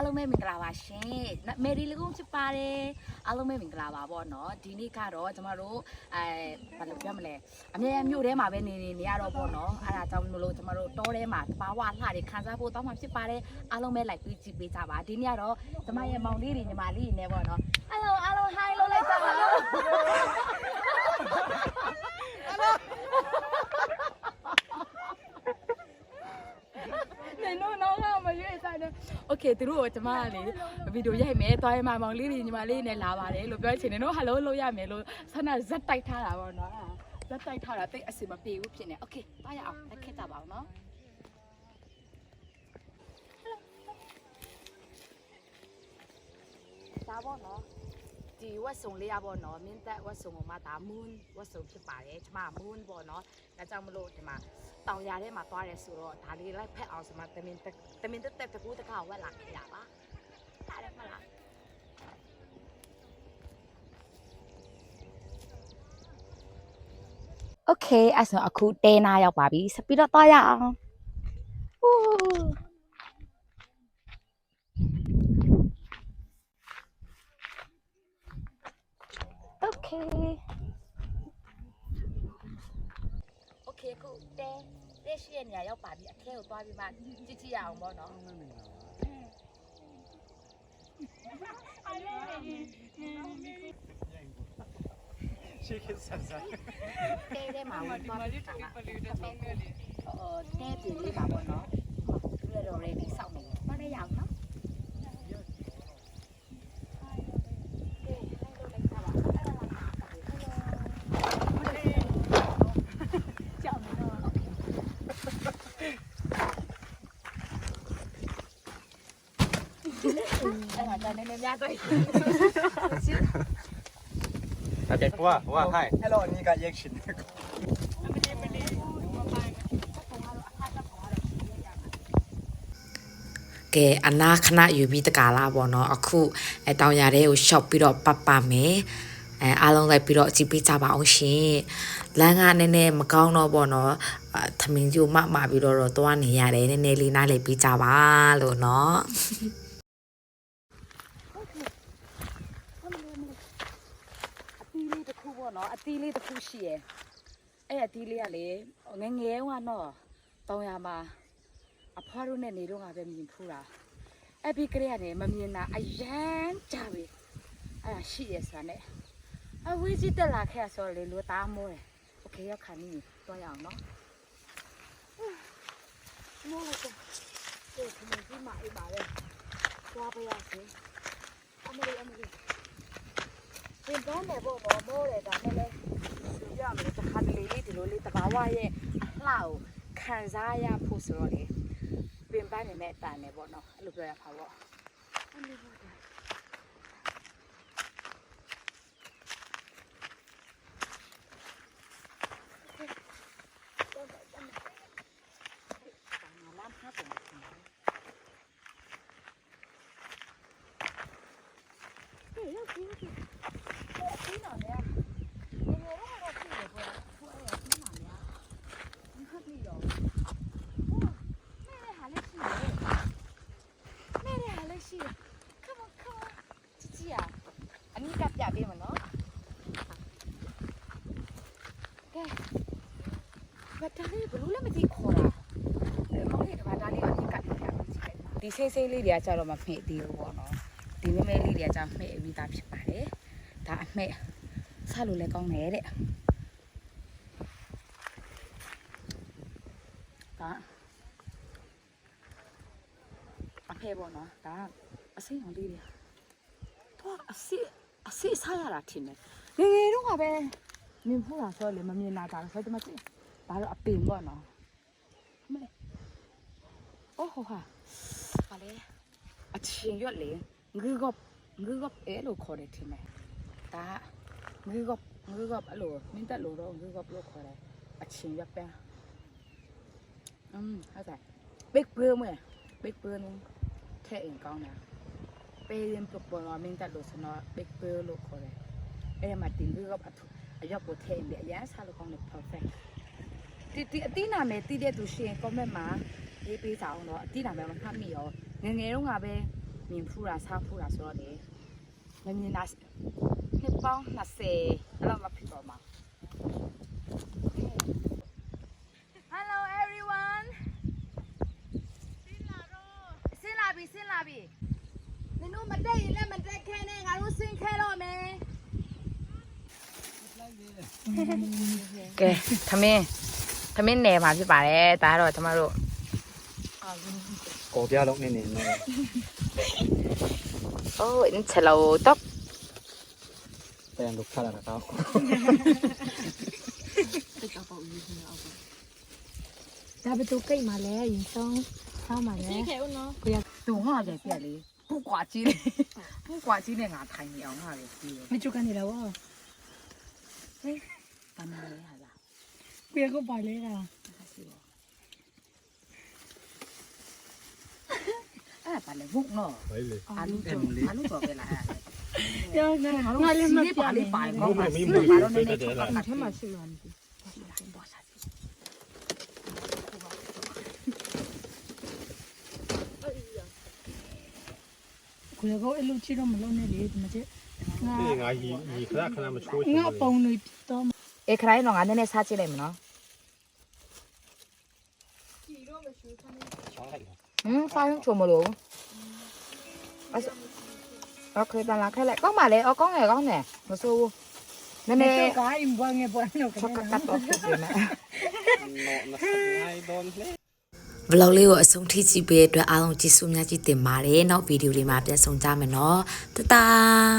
အားလုံးပဲမင်္ဂလာပါရှင်မယ်ရီလကုန်းဖြစ်ပါတယ်အားလုံးပဲမင်္ဂလာပါပေါ့နော်ဒီနေ့ကတော့ကျမတို့အဲဘာလို့ပြောမလဲအမြဲမြို့ထဲမှာပဲနေနေနေရတော့ပေါ့နော်အဲ့ဒါကြောင့်မလို့ကျမတို့တောထဲမှာတဘာဝလှတွေခန်းစားဖို့တောင်းမှဖြစ်ပါတယ်အားလုံးပဲလိုက်ပြီးကြည့်ပေးကြပါဒီနေ့ကတော့ကျမရဲ့မောင်လေးတွေညီမလေးတွေနဲ့ပေါ့နော်အားလုံးအားလုံး hi လို့လိုက်ကြပါလို့နေတော့တော့မရွေးဆိုင် တော့ okay သူတို့ကကျမကလေဗီဒီယိုရိုက်မယ်သွားရမှာမောင်လေးတွေညီမလေးနဲ့လာပါတယ်လို့ပြောချင်တယ်နော် hello လို့ရမယ်လို့ဆန္ဒဇက်တိုက်ထားတာပေါ့နော်ဇက်တိုက်ထားတာတိတ်အစင်မပြေဘူးဖြစ်နေ okay သွားရအောင်လက်ခက်ကြပါအောင်နော်ဒါပေါ့နော် ဒီဝတ်စုံလေးရပေါ့နော်မင်းသက်ဝတ်စုံကမှဒါ moon ဝတ်စုံဖြစ်ပါတယ်ကျမ moon ပေါ့နော်ဒါကြောင့်မလို့ဒီမှာတောင်ရထဲမှာသွားတယ်ဆိုတော့ဒါလေးလိုက်ဖက်အောင်ဆိုမှတမင်တက်တမင်တက်တက်တကူတခါဝက်လာခဲ့ရပါဒါလည်းမလား โอเคအဲ့ဆိုအခုတဲနာရောက်ပါပြီဆက်ပြီးတော့သွားရအောင် Okay. Okay ခုတဲတဲရှိရဲ့နေရာရောက်ပါပြီအခဲကိုသွားပြီးမှကြည့်ကြည့်ရအောင်ပေါ့နော်ရှေ့ကဆန်ဆန်တဲထဲမှာဝင်သွားပြီးတာ။အော်တဲပြင်လေးပါပေါ့နော်။ အဲ့ဒါကြာနေနေများတွေ့ဟုတ်ကဲ့ဟိုကဟိုကဟိုင်အဲ့လိုအနီးက reaction နဲ့ ကဲအနာခဏယူပြီးတကလာပေါ့နော်အခုအတောင်ရတဲ့ကိုရှော့ပြီးတော့ပပမယ်အဲအားလုံးလိုက်ပြီးတော့အကြည့်ပေးကြပါအောင်ရှင်လမ်းကနည်းနည်းမကောင်းတော့ပေါ့နော်သမင်းကျိုးမမပြီးတော့တော့သွားနေရတယ်နည်းနည်းလေးနားလေပြီးကြပါလို့နော် ပေါ့နော်အသီးလေးတစ်ခုရှိရယ်အဲ့အသီးလေးကလေငယ်ငယ်ကတော့တောင်ရမှာအဖွားတို့နဲ့နေတော့ငါပဲမြင်ဖူးတာအဲ့ဒီကလေးကနေမမြင်တာအရန်ကြပြီအဲ့ဒါရှိရယ်ဆိုတာနဲ့အဝေးကြီးတက်လာခဲ့ဆိုလေလူသားမိုးတယ်โอเคရောက်ခါနေတော့ရအောင်နော်မိုးလိုက်တော့ဒီခမကြီးမအိမ်ပါပဲသွားပါရစေအမလေးအမလေး ပြင်ပန်းတယ်ပေါ့နော်မိုးတယ်ဒါနဲ့လဲရမယ်တစ်ခါတလေလေးဒီလိုလေးတဘာဝရဲ့အလှကိုခံစားရဖို့ဆိုတော့လေပင်ပန်းနေတဲ့အတန်နဲ့ပေါ့နော်အဲ့လိုပြောရပါပေါ့အဲ့လိုပေါ့ဒါလမ်းဖတ်တယ်ဟေးရောက်ပြီရောက်ပြီ ဒီနော်လေဒီလိုတော့ဖြစ်နေပေါ်ဟိုအဲ့ဒီနော်လေဒီခက်ပြီးတော့ဟိုမဲဟာလေးရှိတယ်မဲဟာလေးရှိတယ် come on come on ချီချီอ่ะအနိကပြပေးမနော်ကဲ ဘာတလေးဘလို့လည်းမသိခေါ်တာအဲမောင်လေးကဘာတလေးအနိကပြပြပေးချင်ဒီဆေးဆေးလေးတွေကကြတော့မမှိသေးဘူးပေါ့နော်ဒီမဲမဲလေးတွေကကြမှိပြီးသားဖြစ်ပါတယ်ဒါအမှိဆလို့လည်းကောင်းတယ်တဲ့ဒါအဖေပေါ့နော်ဒါအစိမ်းအောင်လေးတွေတော့အစစ်အစစ်ဆရတာထင်တယ်ငယ်ငယ်တော့ကပဲ မြင်ဖို့လာဆိုလေမမြင်လာတာဆိုတော့ဒီမှာကြည့်ဒါတော့အပင်ပေါ့နော်မလေးအိုးဟိုဟာပါလေအချင်းရွက်လေငือกบငือกบအဲလို့ခေါ်တယ်ထင်တယ်ဒါ ငွေကပ်ငွေကပ်အဲ့လိုမင်းတက်လို့တော့ငွေကပ်လို့ခေါ်တယ်အချင်းရပန်းอืมဟုတ်တယ် big bird မွေ big bird နထဲအိမ်ကောင်းတာပေးရင်ပပလောမင်းတက်လို့စနော် big bird လို့ခေါ်တယ်အဲ့မှာတင်ငွေကပ်အထ အရောက်ကိုထဲအိမ်အရန်စားလို့ကောင်းတယ် perfect တီတီအတိနာမယ်တီးတဲ့သူရှိရင် comment မှာရေးပေးကြအောင်တော့အတိနာမယ်မမှတ်မိရောငယ်ငယ်တော့ငါပဲမြင်ဖူးတာစားဖူးတာဆိုတော့လေမမြင်တာနှစ်ပေါင်း20အဲ့လောက်မဖြစ်တော့မှာ Hello everyone ဆင်းလာပြီဆင်းလာပြီနင်တို့မတက်ရင်လည်းမတက်ခဲနဲ့ငါတို့ဆင်းခဲတော့မယ် ကဲသမင်းသမင်းနယ်မှာဖြစ်ပါတယ်ဒါကတော့ကျမတို့ ကိုပြလုံးနေနေနေ အိုးအင်းချလောတော့ แต่ลูกค้าละครับ ဒါဘယ်သူကိတ်มาလဲရင်ဆုံးဆောင်းมาလဲ တူငါပဲပြက်လေပူကွာကြီးလေပူကွာကြီးနဲ့ငါထိုင်နေအောင်ငါပဲကြီးတယ် မချူကနေလာဝါ ဘာမှလဲဟာလား ပြေကိုပါလဲတာ အဲ့ဒါလေဘုတ်နော် ไว้เลย အာလူတော့အာလူတော့ပဲလားအဲ့ဒါ ပြောနေ ငါ ငါ တို့ လည်း စီ မ လေး ပြ ပါ လေ လေးပါ ပါ ကောင်းပါစီလေးပါတော့နည်းနည်းချုပ်ကတ် ထဲမှာရှိမှာမသိ ကိုရကောအဲ့လိုချီတော့မလုံးနဲ့လေဒီမှာကျငါ นี่ไงยียีคณะคณะมาช่วย ငါပုံနေတော့ အေးခရိုင်းတော့ငါနည်းနည်းစားကြည့်လိုက်မနော်ဟမ်စားရင်ချုံမလို့အဲ့โอเคတလားခဲလိုက်ကောင်းပါလေအော်ကောင်းတယ်ကောင်းတယ်မဆိုးဘူးနည်းန နေ ည်း ကားရင်ဘွားငယ်ပေါ်တော့ ချောကတ်တော့ဖြစ်နေမယ် โนนะไงโดนเลย vlog လေးကိုအဆုံးထိကြည့်ပေးတဲ့အတွက်အားလုံးကျေးဇူးများကြီးတင်ပါတယ်နောက်ဗီဒီယိုလေးမှာပြန်ဆောင်ကြမယ်နော်တတား